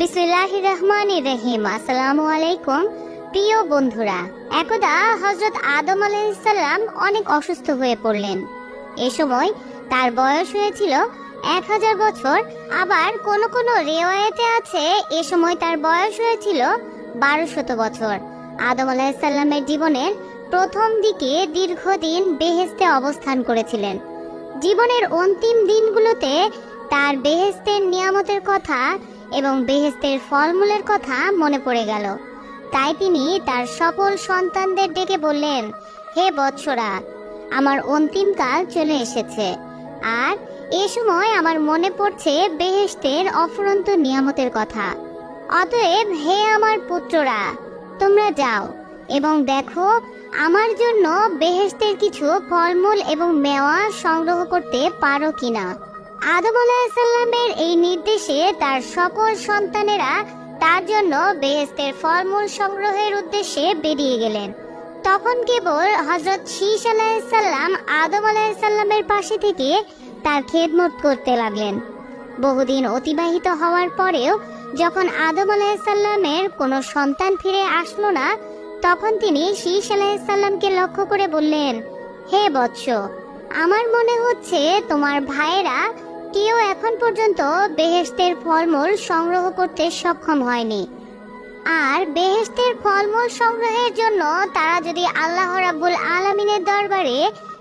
বিসমিল্লাহ রহমান রহিম আসসালামু আলাইকুম প্রিয় বন্ধুরা, একদা হজরত আদম আলাইসাল্লাম অনেক অসুস্থ হয়ে পড়লেন। এ সময় তার বয়স হয়েছিল এক হাজার বছর। আবার কোন কোন রেওয়ায়েতে আছে, এ সময় তার বয়স হয়েছিল বারো শত বছর। আদম আলাইসাল্লামের জীবনের প্রথম দিকে দীর্ঘদিন বেহেস্তে অবস্থান করেছিলেন। জীবনের অন্তিম দিনগুলোতে তার বেহেস্তের নিয়ামতের কথা এবং বেহেস্তের ফলমূলের কথা মনে পড়ে গেল। তাই তিনি তার সকল সন্তানদের ডেকে বললেন, হে বৎসরা, আমার অন্তিম কাল চলে এসেছে। আর এ সময় আমার মনে পড়ছে বেহেস্তের অফুরন্ত নিয়ামতের কথা। অতএব হে আমার পুত্ররা, তোমরা যাও এবং দেখো, আমার জন্য বেহেস্তের কিছু ফলমূল এবং মেওয়া সংগ্রহ করতে পারো কিনা। আদম আলাহিসাল্লামের এই নির্দেশে তার সকল সন্তানেরা তার জন্য বেহেস্তের ফলমূল সংগ্রহের উদ্দেশ্যে বেরিয়ে গেলেন। তখন কেবল হজরত শীষ আলাহিসাল্লাম আদম আলাহিসাল্লামের পাশে থেকে তার খেদমত করতে লাগলেন। বহুদিন অতিবাহিত হওয়ার পরেও যখন আদম আলাহিসাল্লামের কোনো সন্তান ফিরে আসলো না, তখন তিনি শীষ আলাহিসাল্লামকে লক্ষ্য করে বললেন, হে বৎস, আমার মনে হচ্ছে তোমার ভাইয়েরা কেউ এখন পর্যন্ত বেহেস্তের ফলমূল সংগ্রহ করতে সক্ষম হয়নি। আর বেহেস্তের ফলমূল সংগ্রহের জন্য তারা যদি আল্লাহ রাব্বুল আলামিনের দরবারে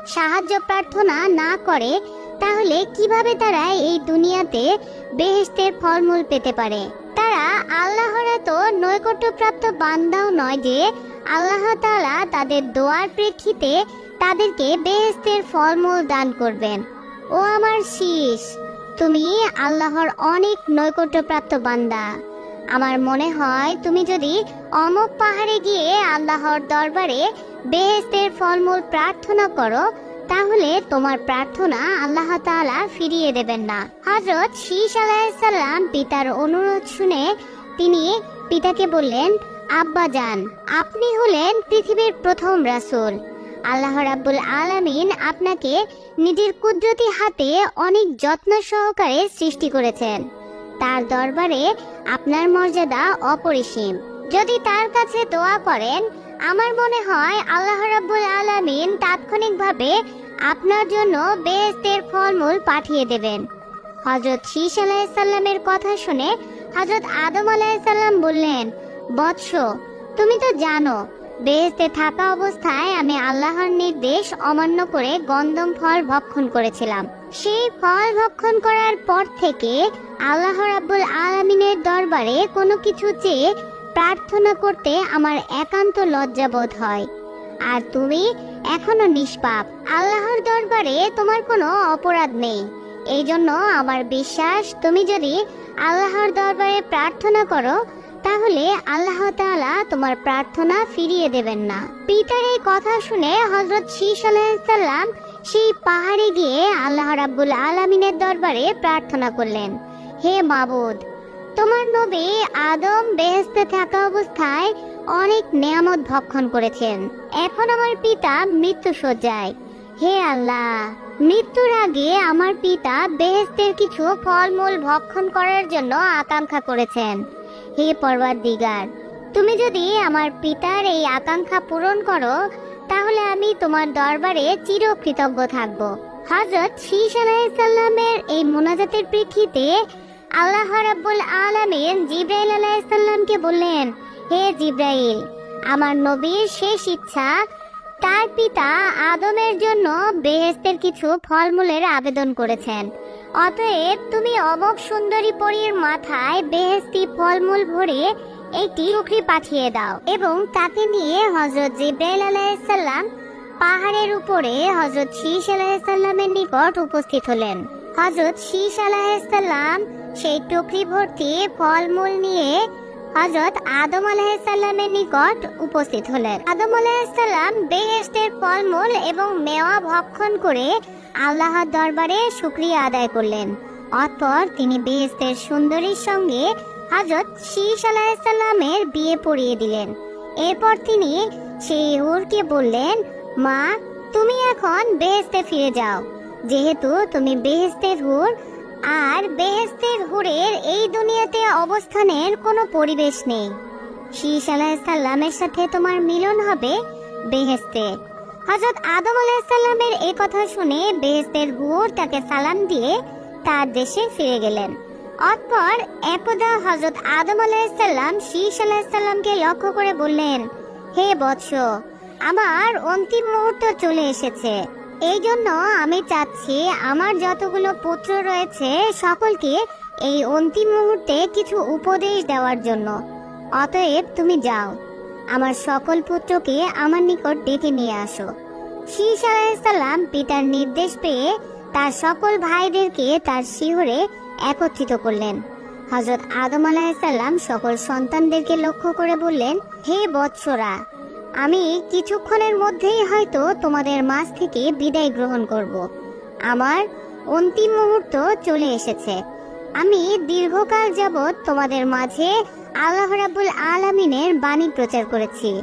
সাহায্য প্রার্থনা না করে, তাহলে কীভাবে তারা এই দুনিয়াতে বেহেস্তের ফলমূল পেতে পারে? তারা আল্লাহর তো নৈকট্যপ্রাপ্ত বান্দাও নয় যে আল্লাহ তাআলা তাদের দোয়ার প্রেক্ষিতে তাদেরকে বেহেস্তের ফলমূল দান করবেন। ও আমার শীষ, তুমি আল্লাহর অনেক নৈকট্যপ্রাপ্ত বান্দা। আমার মনে হয় তুমি যদি অমক পাহাড়ে গিয়ে আল্লাহর দরবারে বেহেস্তের ফলমূল প্রার্থনা করো, তাহলে তোমার প্রার্থনা আল্লাহ তাআলা ফিরিয়ে দেবেন না। হযরত শীষ আলাইসাল্লাম পিতার অনুরোধ শুনে তিনি পিতাকে বললেন, আব্বা যান, আপনি হলেন পৃথিবীর প্রথম রাসূল। আল্লাহ রাব্বুল আলামিন আপনাকে নিজের কুদরতি হাতে অনেক যত্ন সহকারে সৃষ্টি করেছেন। তার দরবারে আপনার মর্যাদা অপরিসীম। যদি তার কাছে দোয়া করেন, আমার মনে হয় আল্লাহ রাব্বুল আলামিন তাৎক্ষণিকভাবে আপনার জন্য বেহেস্তের ফলমূল পাঠিয়ে দেবেন। হজরত শীষ আলাইসাল্লামের কথা শুনে হজরত আদম আলাইসাল্লাম বললেন, বৎস, তুমি তো জানো বেহেস্তে থাকা অবস্থায় আমি আল্লাহর নির্দেশ অমান্য করে গন্ধম ফল ভক্ষণ করেছিলাম। সেই ফল ভক্ষণ করার পর থেকে আল্লাহ রাব্বুল আলামিনের দরবারে কোনো কিছু চেয়ে প্রার্থনা করতে আমার একান্ত লজ্জাবোধ হয়। আর তুমি এখনও নিষ্পাপ। আল্লাহর দরবারে তোমার কোনো অপরাধ নেই। এই জন্য আমার বিশ্বাস, তুমি যদি আল্লাহর দরবারে প্রার্থনা করো তাহলে আল্লাহ তাআলা তোমার প্রার্থনা ফিরিয়ে দেবেন না। পিতার এই কথা শুনে হযরত শীষ আলাইসাল্লাম সেই পাহাড়ে গিয়ে আল্লাহ রাব্বুল আলামিনের দরবারে প্রার্থনা করলেন, হে মাবুদ, তোমার নবী আদম বেহেস্তে থাকা অবস্থায় অনেক নিয়ামত ভক্ষণ করেছেন। এখন আমার পিতা মৃত্যু সজ্জায় হে আল্লাহ, মৃত্যুর আগে আমার পিতা বেহেস্তের কিছু ফলমূল ভক্ষণ করার জন্য আকাঙ্ক্ষা করেছেন। হে পর্বত দিগার তুমি যদি আমার পিতার এই আকাঙ্ক্ষা পূরণ করো, তাহলে আমি তোমার দরবারে চিরকৃতজ্ঞ থাকব। হজরত শীষ আলাইসাল্লামের এই মোনাজাতের প্রেক্ষিতে আল্লাহ রাব্বুল আলামিন জিব্রাইল আলাইসাল্লামকে বললেন, হে জিব্রাইল, আমার নবীর শেষ ইচ্ছা, তার পিতা আদমের জন্য বেহেস্তের কিছু ফলমূলের আবেদন করেছেন। অতএব তুমি অবক সুন্দরী পরীর মাথায় বেহেস্তি ফলমূল ভরে একটি টুকরি পাঠিয়ে দাও এবং তাকে নিয়ে হজরত জিব্রাইল আলাহিসাল্লাম পাহাড়ের উপরে হজরত শীষ আলাহিসাল্লামের নিকট উপস্থিত হলেন। হজরত শীষ আলাহিসাল্লাম সেই টুকরি ভর্তি ফলমূল নিয়ে হজরত আদম আলাহিসাল্লামের নিকট উপস্থিত হলেন। আদম আলাহিসাল্লাম বেহেস্টের ফলমূল এবং মেওয়া ভক্ষণ করে আল্লাহর দরবারে শুক্রিয়া আদায় করলেন। অতঃপর তিনি বেহেস্তের সুন্দরীর সঙ্গে হজরত শীষ আলাহিসাল্লামের বিয়ে পড়িয়ে দিলেন। এরপর তিনি সেই হুরকে বললেন, মা, তুমি এখন বেহেস্তে ফিরে যাও। যেহেতু তুমি বেহেস্তের হুর আর বেহেস্তের হুরের এই দুনিয়াতে অবস্থানের কোনো পরিবেশ নেই। শীষ আলাহিসাল্লামের সাথে তোমার মিলন হবে বেহেস্তে হজরত আদম আলাহিসাল্লামের এই কথা শুনে বেহেস্তের হুর তাকে সালাম দিয়ে তার দেশে ফিরে গেলেন। অতপর একদা হজরত আদম আলাহিসাল্লাম শীষ আলাহিসাল্লামকে লক্ষ্য করে বললেন, হে বৎস, আমার অন্তিম মুহূর্ত চলে এসেছে। এই জন্য আমি চাচ্ছি আমার যতগুলো পুত্র রয়েছে সকলকে এই অন্তিম মুহূর্তে কিছু উপদেশ দেওয়ার জন্য। অতএব তুমি যাও। আমার সকল পুত্রকে আমার নিকট ডেকে নিয়ে আসো। শীষ আলাইসাল্লাম পিতার নির্দেশ পেয়ে তার সকল ভাইদেরকে তার শিহরে একত্রিত করলেন। হজরত আদম আলাহিসাল্লাম সকল সন্তানদেরকে লক্ষ্য করে বললেন, হে বৎসরা আমি কিছুক্ষণের মধ্যেই হয়তো তোমাদের মাঝ থেকে বিদায় গ্রহণ করব। আমার অন্তিম মুহূর্ত চলে এসেছে। আমি দীর্ঘকাল যাবৎ তোমাদের মাঝে আল্লাহ রাব্বুল আলামিনের বাণী প্রচার করেছি।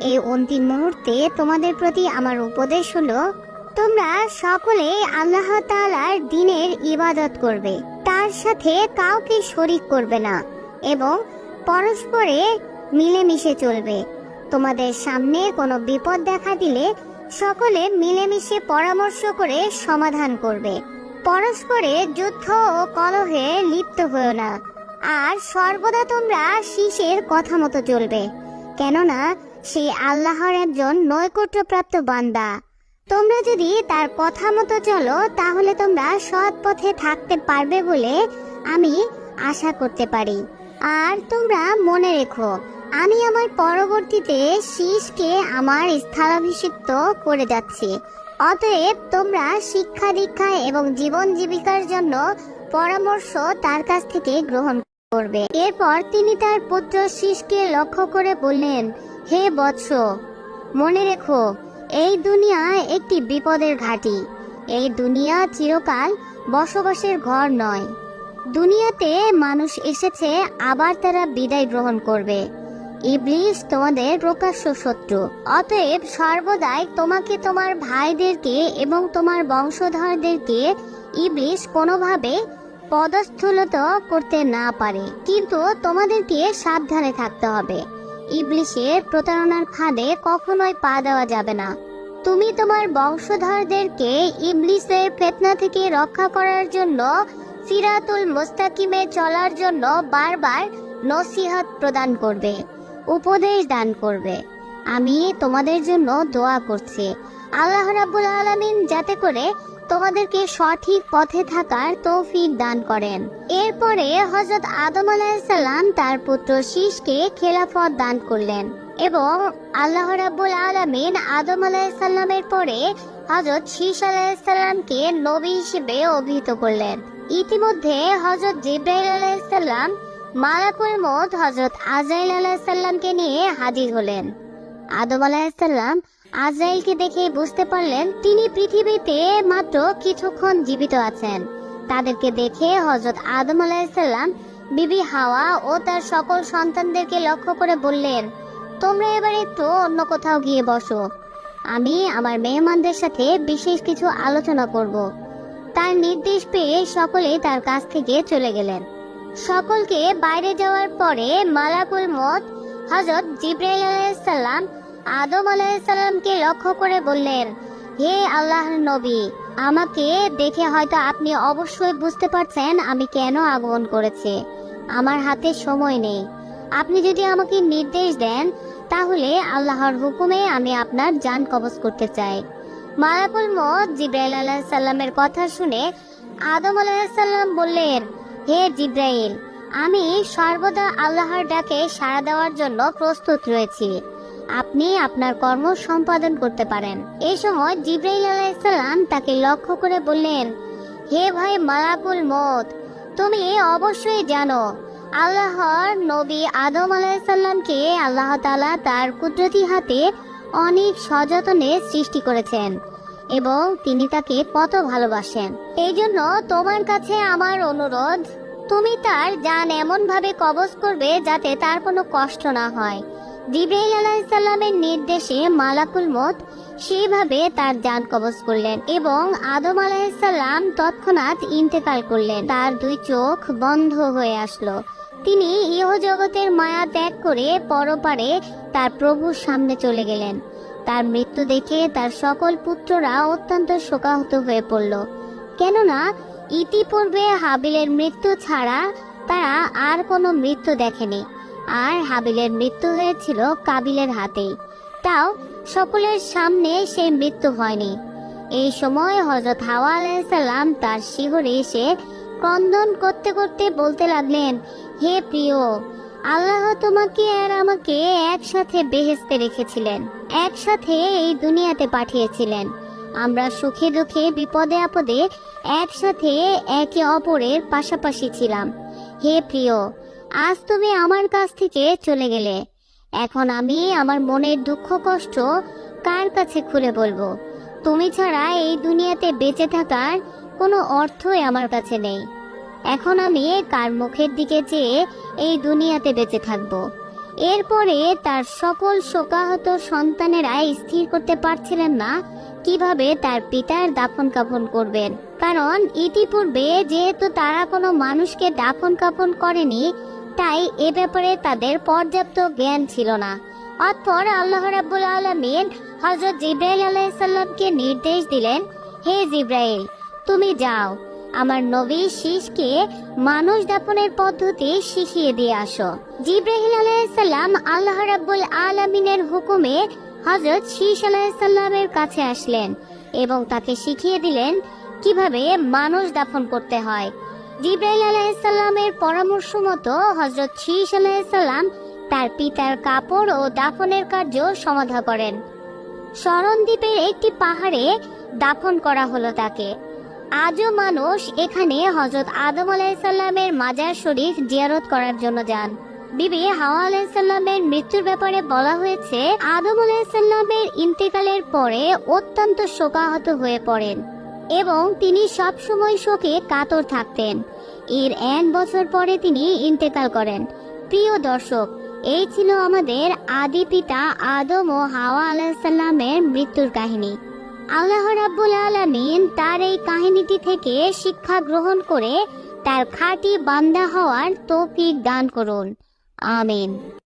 এই অন্তিম মুহূর্তে তোমাদের প্রতি আমার উপদেশ হলো, তোমরা সকলে আল্লাহ তাআলার দিনের ইবাদত করবে। তার সাথে কাউকে শরিক করবে না এবং পরস্পরে মিলেমিশে চলবে। তোমাদের সামনে কোনো বিপদ দেখা দিলে সকলে মিলেমিশে পরামর্শ করে সমাধান করবে। পরস্পরে যুদ্ধ ও কলহে লিপ্ত হয়েও না। আর সর্বদা তোমরা শীষের কথা মতো চলবে। কেননা সে আল্লাহর একজন নৈকট্যপ্রাপ্ত বান্দা। তোমরা যদি তার কথা মতো চলো, তাহলে তোমরা সৎ পথে থাকতে পারবে বলে আমি আশা করতে পারি। আর তোমরা মনে রেখো আমি আমার পরবর্তীতে শীষকে আমার স্থলাভিষিক্ত করে যাচ্ছি। অতএব তোমরা শিক্ষা দীক্ষা এবং জীবন জীবিকার জন্য পরামর্শ তার কাছ থেকে গ্রহণ করবে। এরপর তিনি তার পুত্র শীষকে লক্ষ্য করে বললেন, হে বৎস, মনে রেখো, এই দুনিয়া একটি বিপদের ঘাঁটি। এই দুনিয়া চিরকাল বসবাসের ঘর নয়। দুনিয়াতে মানুষ এসেছে, আবার তারা বিদায় গ্রহণ করবে। ইবলিশ তোমাদের প্রকাশ্য শত্রু। অতএব সর্বদাই তোমাকে তোমার ভাইদেরকে এবং তোমার বংশধরদেরকে ইবলিশ কোনোভাবে পদস্থলত করতে না পারে। কিন্তু তোমাদেরকে সাবধানে থাকতে হবে। ইবলিশের প্রতারণার ফাঁদে কখনোই পা দেওয়া যাবে না। তুমি তোমার বংশধরদেরকে ইবলিসের ফেতনা থেকে রক্ষা করার জন্য, সিরাতুল মুস্তাকিমে চলার জন্য বারবার নসিহত প্রদান করবে। উপদেশ দান করবে। আমি তোমাদের জন্য দোয়া করছি। আল্লাহ রাব্বুল আলামিন যাতে করে তোমাদেরকে সঠিক পথে থাকার তৌফিক দান করেন। এরপরে হজরত আদম আলাইসাল্লাম তার পুত্র শীষকে খেলাফত দান করলেন এবং আল্লাহ রাব্বুল আলামিন আদম আলাইসাল্লামের পরে হজরত শীষ আলাইসাল্লামকে নবী হিসেবে অভিহিত করলেন। ইতিমধ্যে হজরত জিব্রাইল আলাইসাল্লাম মালাকুল মত হজরত আজরাইল আলাহিসাল্লামকে নিয়ে হাজির হলেন। আদম আলাহিসাল্লাম আজরাইলকে দেখে বুঝতে পারলেন তিনি পৃথিবীতে মাত্র কিছুক্ষণ জীবিত আছেন। তাদেরকে দেখে হজরত আদম আলাহিসাল্লাম বিবি হাওয়া ও তার সকল সন্তানদেরকে লক্ষ্য করে বললেন, তোমরা এবার একটু অন্য কোথাও গিয়ে বসো। আমি আমার মেহমানদের সাথে বিশেষ কিছু আলোচনা করব। তার নির্দেশ পেয়ে সকলে তার কাছ থেকে চলে গেলেন। সকলকে বাইরে যাওয়ার পরে মালাকুল মত হজরত জিব্রাইল আলাইসাল্লাম আদম আলাইসাল্লামকে লক্ষ্য করে বললেন, হে আল্লাহর নবী, আমাকে দেখে হয়তো আপনি অবশ্যই বুঝতে পারছেন আমি কেন আগমন করেছি। আমার হাতে সময় নেই। আপনি যদি আমাকে নির্দেশ দেন, তাহলে আল্লাহর হুকুমে আমি আপনার যান কবজ করতে চাই। মালাকুল মত জিব্রাইল আলাইসাল্লামের কথা শুনে আদম আলাইসাল্লাম বললেন হে জিব্রাইল, আমি সর্বদা আল্লাহর ডাকে সাড়া দেওয়ার জন্য প্রস্তুত রয়েছি। আপনি আপনার কর্ম সম্পাদন করতে পারেন। এই সময় জিব্রাইল আলাইসাল্লাম তাকে লক্ষ্য করে বললেন, হে ভাই মালাকুল মত তুমি অবশ্যই জানো, আল্লাহর নবী আদম আলাইসাল্লামকে আল্লাহ তাআলা তার কুদরতি হাতে অনেক সযতনে সৃষ্টি করেছেন এবং তিনি তাকে কত ভালোবাসেন। এই জন্য তোমার কাছে আমার অনুরোধ তুমি তার যান এমন ভাবে কবজ করবে যাতে তার কোনো কষ্ট না হয়। জিব্রাইল আলাইসাল্লামের নির্দেশে মালাকুল মত সেইভাবে তার যান কবজ করলেন এবং আদম আলাইসাল্লাম তৎক্ষণাৎ ইন্তেকাল করলেন। তার দুই চোখ বন্ধ হয়ে আসলো। তিনি ইহ জগতের মায়া ত্যাগ করে পরপারে তার প্রভুর সামনে চলে গেলেন। তার মৃত্যু দেখে তার সকল পুত্ররা অত্যন্ত শোকাহত হয়ে পড়ল। কেননা ইতিপূর্বে হাবিলের মৃত্যু ছাড়া তারা আর কোনো মৃত্যু দেখেনি। আর হাবিলের মৃত্যু হয়েছিল কাবিলের হাতেই তাও সকলের সামনে সে মৃত্যু হয়নি। এই সময় হজরত হাওয়া আলাইসাল্লাম তার শিহরে এসে ক্রন্দন করতে করতে বলতে লাগলেন, হে প্রিয়, আল্লাহ তোমাকে আর আমাকে একসাথে বেহেস্তে রেখেছিলেন, একসাথে এই দুনিয়াতে পাঠিয়েছিলেন। আমরা সুখে দুঃখে, বিপদে আপদে একসাথে একে অপরের পাশাপাশি ছিলাম। হে প্রিয়, আজ তুমি আমার কাছ থেকে চলে গেলে। এখন আমি আমার মনের দুঃখ, কষ্ট কার কাছে খুলে বলব? তুমি ছাড়া এই দুনিয়াতে বেঁচে থাকার কোনো অর্থই আমার কাছে নেই। এখন আমি কার মুখের দিকে চেয়ে এই দুনিয়াতে বেঁচে থাকব? এরপরে তার সকল শোকাহত সন্তানেরা স্থির করতে পারছিলেন না কীভাবে তার পিতার দাফন কাফন করবেন? কারণ ইতিপূর্বে যেহেতু তারা কোনো মানুষকে দাফন কাফন করেনি, তাই এ ব্যাপারে তাদের পর্যাপ্ত জ্ঞান ছিল না। অতঃপর আল্লাহ রাব্বুল আলামিন হযরত জিব্রাইল আলাইসাল্লামকে নির্দেশ দিলেন, হে জিব্রাইল, তুমি যাও, আমার নবী শীষকে মানুষ দাপনের পদ্ধতি শিখিয়ে দিয়ে আসো। জিব্রাহিল আলাইসাল্লাম আল্লাহ রাব্বুল আলামিনের হুকুমে হজরত শীষ আলাইসাল্লামের কাছে আসলেন এবং তাকে শিখিয়ে দিলেন কীভাবে মানুষ দাফন করতে হয়। জিব্রাইল আলাইসাল্লামের পরামর্শ মতো হজরত শীষ আলাইসাল্লাম তার পিতার কাপড় ও দাফনের কার্য সমাধা করেন। শরণ দ্বীপের একটি পাহাড়ে দাফন করা হলো তাকে। আজও মানুষ এখানে হজরত আদম আলাইসাল্লামের মাজার শরীফ জিয়ারত করার জন্য যান। বিবি হাওয়া আলাইসাল্লামের মৃত্যুর ব্যাপারে বলা হয়েছে, আদম আলাইসাল্লামের ইন্তেকালের পরে অত্যন্ত শোকাহত হয়ে পড়েন এবং তিনি সব সময় শোকে কাতর থাকতেন। এর এক বছর পরে তিনি ইন্তেকাল করেন। প্রিয় দর্শক, এই ছিল আমাদের আদি পিতা আদম ও হাওয়া আলাইসাল্লামের মৃত্যুর কাহিনী। আল্লাহ রাব্বুল আলামিন তার এই কাহিনীটি থেকে শিক্ষা গ্রহণ করে তার খাঁটি বান্দা হওয়ার তৌফিক দান করুন। amen.